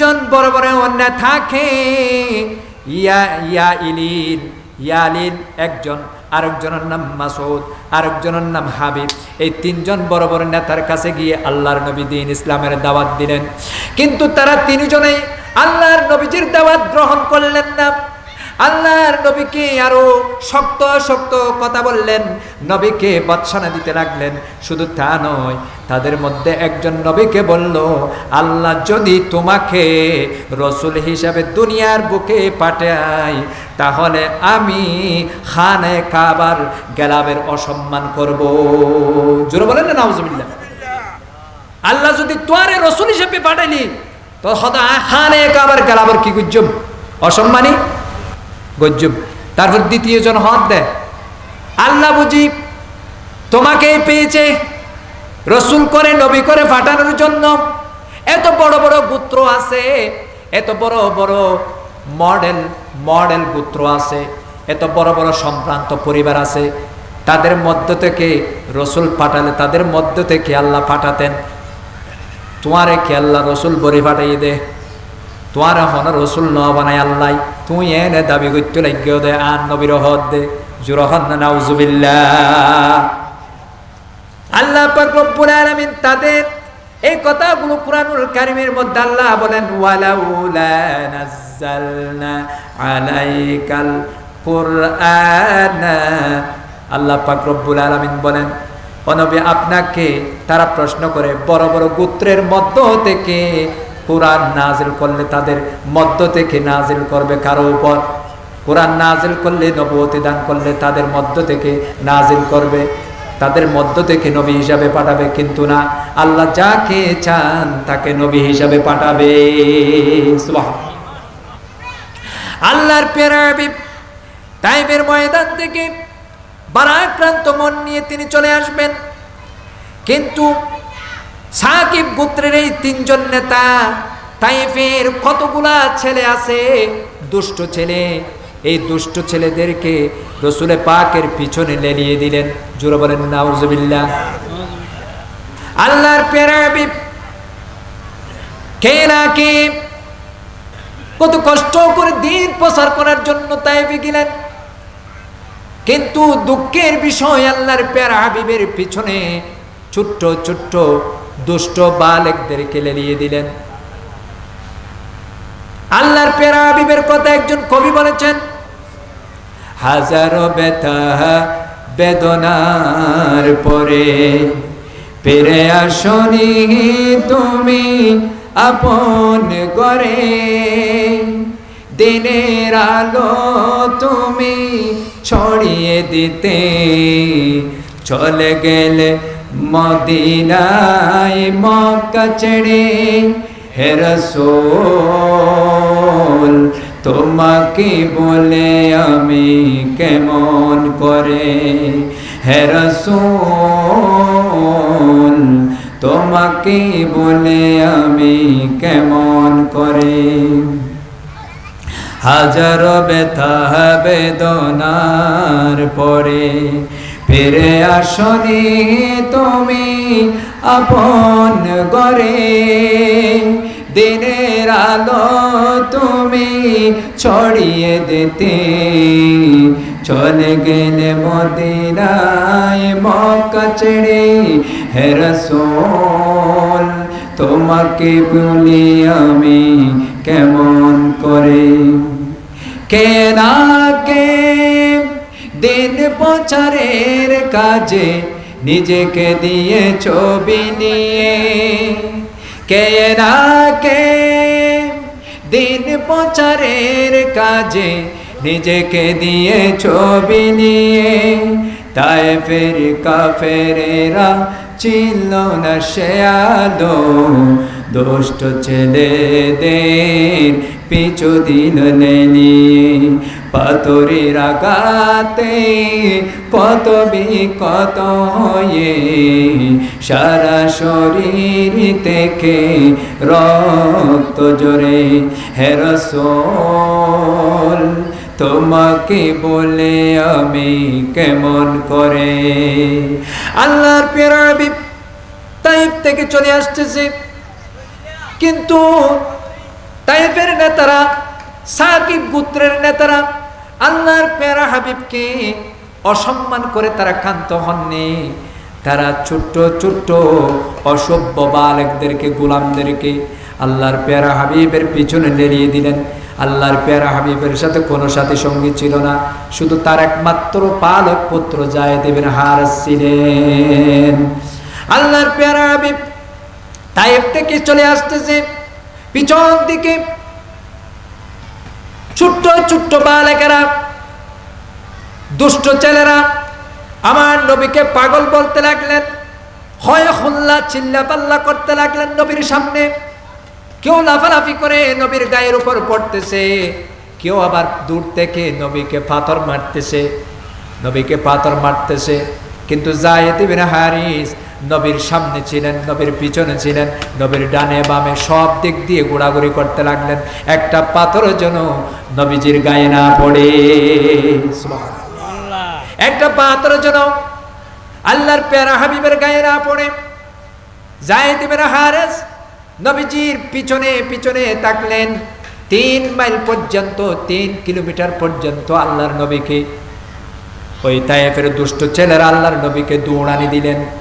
তিনজন বড় বড় অন্যায় থাকে। ইয়া ইয়া ইলিন ইয়ালিন একজন, আরেকজনের নাম মাসুদ আরেকজনের নাম হাবিব। এই তিনজন বড় বড় নেতার কাছে গিয়ে আল্লাহর নবী দিন ইসলামের দাওয়াত দিলেন। কিন্তু তারা তিনজনেই আল্লাহর নবীজির দাওয়াত গ্রহণ করলেন না। আল্লাহর নবীকে আরও শক্ত শক্ত কথা বললেন, নবীকে বৎসনা দিতে লাগলেন। শুধু তা নয়, তাদের মধ্যে একজন নবীকে বলল, আল্লাহ যদি তোমাকে রসুল হিসাবে দুনিয়ার বুকে পাঠাই, তাহলে আমি খানে কাবার গেলাবের অসম্মান করব। জোরে বলেন না, নাউজুবিল্লাহ। আল্লাহ যদি তোয়ারে রসুল হিসেবে পাঠাইলি, তো হয়তো খানে কাবার গেলাবার কি গুজব অসম্মানী? গজ্জব। তারপর দ্বিতীয় জন হদ দেয়। আল্লাহ বুঝি তোমাকেই পেয়েছে। রসুল করে, নবী করে ফাটানোর জন্য। এত বড় বড় গোত্র আছে, এত বড় বড় মডেল মডেল গোত্র আছে, এত বড় বড় সম্ভ্রান্ত পরিবার আছে। তাদের মধ্য থেকে রসুল পাঠালে, তাদের মধ্য থেকে আল্লাহ পাঠাতেন। তোমারে কে আল্লাহ রসুল বরি পাঠাইয়ে দে? তোমার হন রসুল ন বানাই আল্লাহ। তুই এনে দাবি করতে লাগিও দে, আন নবীর দে। জুরহন নাউজুবিল্লাহ। আল্লাহ আলামিন তাদের এই আল্লাহ বলেন, ওয়ালাউলা আলামিন বলেন অনবী আপনাকে তারা প্রশ্ন করে, বড় বড় গোত্রের মধ্য থেকে কোরআন নাজিল করলে তাদের মধ্য থেকে নাজিল করবে কারও উপর। কোরআন নাজিল করলে নবতী দান করলে তাদের মধ্য থেকে নাজিল করবে। তাদের মধ্য থেকে নবী হিসাবে পাঠাবে, কিন্তু না। আল্লাহ যাকে চান তাকে নবী হিসাবে পাঠাবে। আল্লাহর টাইমের ময়দান থেকে বারাক্রান্ত মন নিয়ে তিনি চলে আসবেন। কিন্তু সাকিব গোত্রের এই তিনজন নেতা, তাইফের কতগুলা ছেলে আছে? দুষ্ট ছেলে। এই দুষ্ট ছেলেদেরকে রসুলে পাকের পিছনে লেলিয়ে দিলেন। জোরে বলেন, নাউজুবিল্লাহ। আল্লাহর পেরাবি কে না কে? কত কষ্ট করে দিন প্রচার করার জন্য তাইফে গেলেন। কিন্তু দুঃখের বিষয় আল্লাহর প্যারা হাবিবের পিছনে ছোট্ট ছোট্ট দুষ্ট বালেকদেরকে লেলিয়ে দিলেন। আল্লাহর পেরা হাবিবের কথা একজন কবি বলেছেন, হাজারো ব্যথা বেদনার পরে পেরে আসনি তুমি আপন করে দিনের আলো তুমি ছড়িয়ে দিতে চলে গেলে মদিনায় মক্কা ছেড়ে হেরসোল তোমাকে বলে আমি কেমন করে? হেরসোল তোমাকে বলে আমি কেমন করে? হাজার ব্যথা বেদনার পরে ফিরে আসনি তুমি আপন গরে দিনের আলো তুমি ছড়িয়ে দিতে। চলে গেলে মদিনায় মক্কা ছেড়ে হেরসোল তোমাকে বলি আমি কেমন করে? কে না কে দিন প্রচারের কাজে নিজেকে দিয়ে ছবি নিয়ে। কে না কে দিন প্রচারের কাজে নিজেকে দিয়ে ছবি নিয়ে। তাই ফের কাফেরেরা চিনল না সে দুষ্ট ছেলেদের পিছু দিল নিয়ে পাথরের আগাতে কত বিকত হয়ে সারা শরীর থেকে রক্ত জোরে হেরসোল তোমাকে বলে আমি কেমন করে? আল্লাহর পেরাবি তাইফ থেকে চলে আসতেছে। কিন্তু তাইফের নেতারা, সাকিব গোত্রের নেতারা, আল্লাহর পেয়ারা হাবিবকে অসম্মান করে তারা ক্ষান্ত হননি। তারা ছোট্ট ছোট্ট, অসভ্য বালকদেরকে, গোলামদেরকে আল্লাহর পেয়ারা হাবিবের পিছনে নেড়িয়ে দিলেন। আল্লাহর পেয়ারা হাবিবের সাথে কোনো সাথী সঙ্গী ছিল না। শুধু তার একমাত্র পালক পুত্র যায় দেবেন হার ছিলেন। আল্লাহর পেয়ারা হাবিব তাইফ থেকে চলে আসতেছে পিছন দিকে। ছোট্ট ছোট্ট বালেকেরা, দুষ্ট ছেলেরা, আমার নবীকে পাগল বলতে লাগলেন, হয় হল্লা চিল্লা পাল্লা করতে লাগলেন নবীর সামনে। কেউ লাফালাফি করে নবীর গায়ের উপর পড়তেছে, কেউ আবার দূর থেকে নবীকে পাথর মারতেছে, নবীকে পাথর মারতেছে। কিন্তু জায়েদ ইবনে হারিস নবীর সামনে ছিলেন নবীর পিছনে ছিলেন নবীর ডানে বামে সব দিক দিয়ে ঘোরাঘুরি করতে লাগলেন। একটা পাথর যেন নবীজির গায়ে না পড়ে। একটা পাথর যেন আল্লাহর পেয়ারা হাবিবের গায়ে না পড়ে। জায়েদ ইবনে হারিস নবীজির পিছনে পিছনে তাকলেন। তিন মাইল পর্যন্ত তিন কিলোমিটার পর্যন্ত আল্লাহর নবীকে। ওই তায়েফের দুষ্ট ছেলেরা আল্লাহর নবীকে দৌড়ানি দিলেন।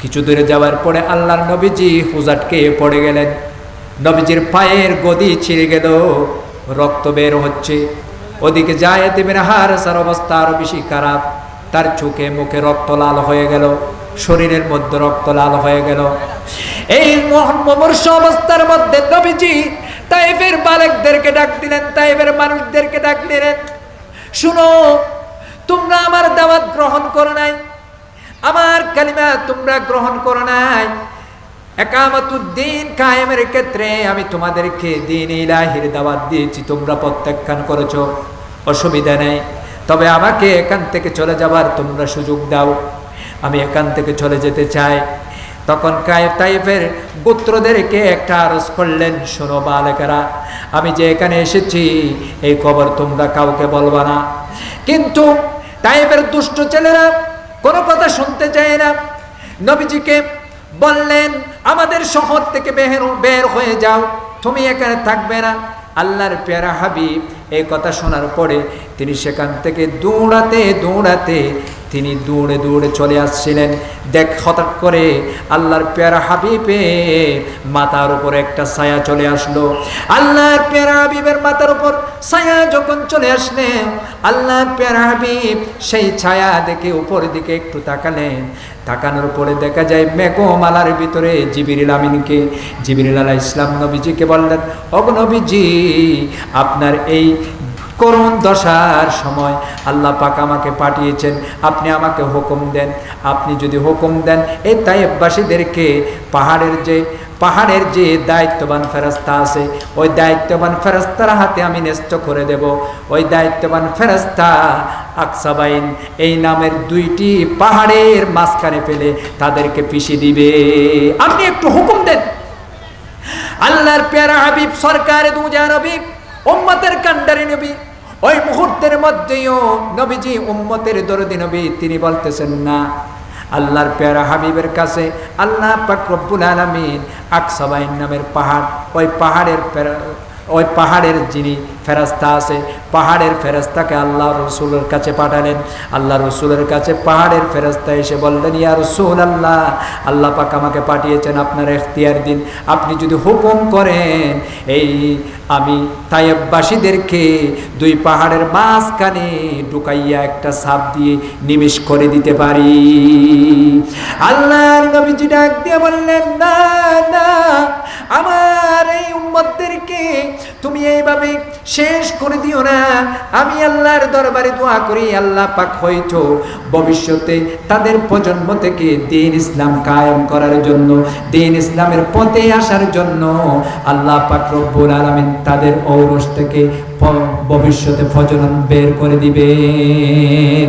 কিছু দূরে যাওয়ার পরে আল্লাহর নবীজি হুজাটকে পড়ে গেলেন। নবীজির পায়ের গদি ছিঁড়ে গেল, রক্ত বের হচ্ছে। ওদিকে যায় দেবেন হার সার অবস্থা আরও বেশি খারাপ। তার চোখে মুখে রক্ত লাল হয়ে গেল, শরীরের মধ্যে রক্ত লাল হয়ে গেল। এই মমর্ষ অবস্থার মধ্যে নবীজি তাইফের বালকদেরকে ডাক দিলেন, তাইফের মানুষদেরকে ডাক দিলেন। শুনো, তোমরা আমার দাওয়াত গ্রহণ করো নাই। আমার কালিমা তোমরা গ্রহণ করো নাই। একামতুদ্দিন কায়েমের ক্ষেত্রে আমি তোমাদেরকে দিন ইলাহির দাওয়াত দিয়েছি, তোমরা প্রত্যাখ্যান করেছ। অসুবিধা নেই। তবে আমাকে এখান থেকে চলে যাবার তোমরা সুযোগ দাও। আমি এখান থেকে চলে যেতে চাই। তখন কায়েব তাইফের গোত্রদেরকে একটা আরজ করলেন, শোনো বালেকেরা আমি যে এখানে এসেছি, এই খবর তোমরা কাউকে বলবা না। কিন্তু তাইফের দুষ্ট ছেলেরা কোনো কথা শুনতে চায় না। নবীজিকে বললেন, আমাদের শহর থেকে বের বের হয়ে যাও। তুমি এখানে থাকবে না। আল্লাহর পেয়ারা হাবিব এই কথা শোনার পরে তিনি সেখান থেকে দৌড়াতে দৌড়াতে তিনি দৌড়ে দৌড়ে চলে আসছিলেন। দেখ, হঠাৎ করে আল্লাহর পেয়ারা হাবিবে মাথার উপর একটা ছায়া চলে আসলো। আল্লাহর পেয়ারা হাবিবের মাথার উপর ছায়া যখন চলে আসলে, আল্লাহর পেয়ারা হাবিব সেই ছায়া দেখে উপর দিকে একটু তাকালেন। তাকানোর পরে দেখা যায় মেঘমালার ভিতরে জিবিরিল আমিনকে, জিবিরিল আলাহ ইসলাম নবীজিকে বললেন অগনবীজি আপনার এই করুণ দশার সময়। আল্লাহ পাক আমাকে পাঠিয়েছেন, আপনি আমাকে হুকুম দেন। আপনি যদি হুকুম দেন, এই তাইবাসীদেরকে পাহাড়ের যে পাহাড়ের যে দায়িত্ববান ফেরস্তা আছে, ওই দায়িত্ববান ফেরস্তার হাতে আমি ন্যস্ত করে দেব। ওই দায়িত্ববান ফেরস্তা আকসাবাইন, এই নামের দুইটি পাহাড়ের মাঝখানে ফেলে তাদেরকে পিষে দিবে। আপনি একটু হুকুম দেন। আল্লাহর পেয়ারা হাবিব, সরকার দুজা নবী উম্মতের কান্ডারি নবী ওই মুহূর্তের মধ্যেও নবীজি উম্মতের দরদি নবী তিনি বলতেছেন না, আল্লাহর পেয়ারা হাবিবের কাছে আল্লাহ পাক আলমিন আলামিন আকসাবাইন নামের পাহাড়, ওই পাহাড়ের ওই পাহাড়ের যিনি ফেরাস্তা আছে, পাহাড়ের ফেরাস্তাকে আল্লাহ রসুলের কাছে পাঠালেন। আল্লাহ রসুলের কাছে পাহাড়ের ফেরাস্তা এসে বললেন, ইয়া রসুল আল্লাহ আল্লাহ পাক আমাকে পাঠিয়েছেন আপনার এখতিয়ার দিন। আপনি যদি হুকুম করেন, এই আমি তাইবাসীদেরকে দুই পাহাড়ের মাঝখানে ঢুকাইয়া একটা সাপ দিয়ে নিমিষ করে দিতে পারি। আল্লাহর নবীজি ডাক দিয়ে বললেন, না না, আমার এই উম্মতদেরকে তুমি এইভাবে শেষ করে দিও না। আমি আল্লাহর দরবারে দোয়া করি, আল্লাহ পাক হয়তো ভবিষ্যতে তাদের প্রজন্ম থেকে দিন ইসলাম কায়েম করার জন্য, দিন ইসলামের পথে আসার জন্য আল্লাহ পাক রব্বুল আলামিন তাদের ঔরস থেকে ভবিষ্যতে প্রজনন বের করে দিবেন।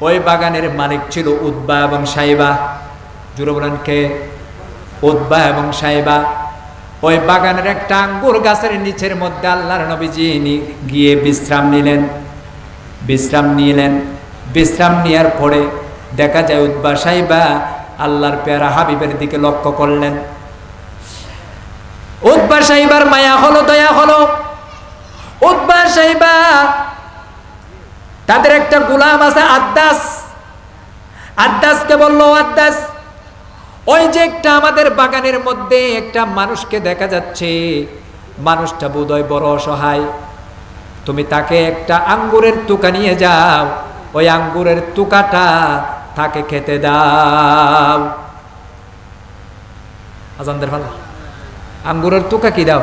ওই বাগানের মালিক ছিল উদ্বা এবং সাইবা। জুড়ে বলেন কে? উদ্বা এবং সাইবা। ওই বাগানের একটা আঙ্গুর গাছের নিচের মধ্যে আল্লাহর নবীজি গিয়ে বিশ্রাম নিলেন। বিশ্রাম নিলেন। বিশ্রাম নেওয়ার পরে দেখা যায় উদ্বা সাইবা আল্লাহর পেয়ারা হাবিবের দিকে লক্ষ্য করলেন। উদ্বা সাইবার মায়া হলো, দয়া হলো। উদ্বা সাইবা তাদের একটা গোলাম আছে আদ্দাস। আদ্দাসকে বলল আদ্দাস, ওই যে একটা আমাদের বাগানের মধ্যে একটা মানুষকে দেখা যাচ্ছে। মানুষটা বোধহয় বড় অসহায়। তুমি তাকে একটা আঙ্গুরের তুকা নিয়ে যাও। ওই আঙ্গুরের তুকাটা তাকে খেতে দাও। আজানদের ভালো আঙ্গুরের তুকা কি দাও?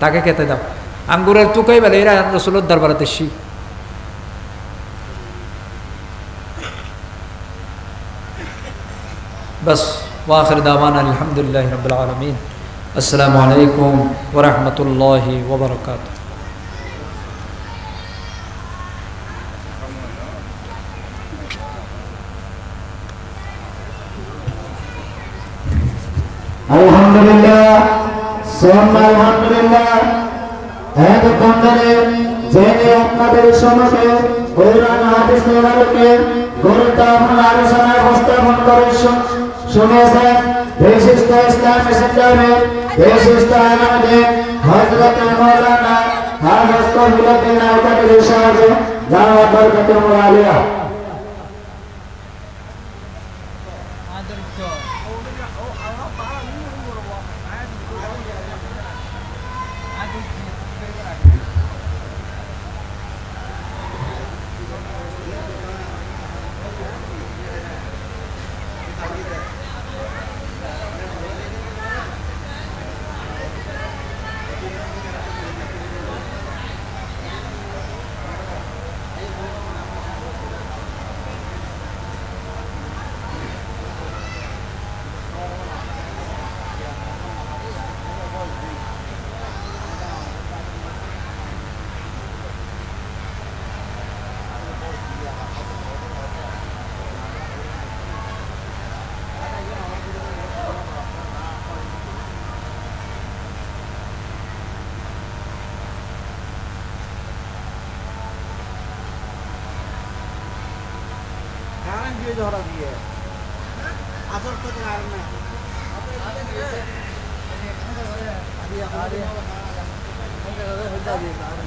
তাকে খেতে দাও। আঙ্গুরের তুকাই বলে, এরা রসুলোর দরবারাতে শিখ। بس واخر دعوانا الحمد لله رب العالمين السلام عليكم ورحمه الله وبركاته আলহামদুলিল্লাহ সোম্মা আলহামদুলিল্লাহ এতক্ষণ ধরে জেনে আপনাদের সম্মুখে কোরআন হাদিসের আলোকে গুরুত্বপূর্ণ আলোচনা উপস্থাপন सुनो सर विशिष्ट स्थान मैसेंजर में विशिष्ट आनंद है हज़रत मौलाना हाँ दोस्तों मिलत के नाम का निशान है जहाँ पर खत्म हो गया ভিডিও ধরা দিয়ে আসল তো আর না আরে আরে আরে হইতা দিয়ে আর